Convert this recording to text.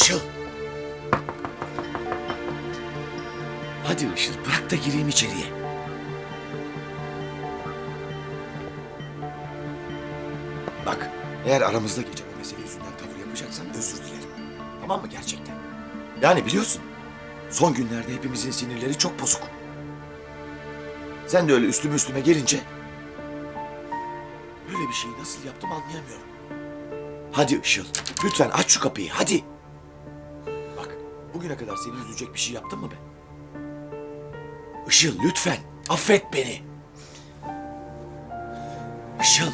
Işıl. Hadi Işıl bırak da gireyim içeriye. Bak eğer aramızda geçen o mesele yüzünden tavır yapacaksan özür dilerim. Tamam mı gerçekten? Yani biliyorsun son günlerde hepimizin sinirleri çok bozuk. Sen de öyle üstüme üstüme gelince böyle bir şeyi nasıl yaptım anlayamıyorum. Hadi Işıl lütfen aç şu kapıyı hadi. Bugüne kadar seni üzecek bir şey yaptım mı ben? Işıl lütfen affet beni. Işıl.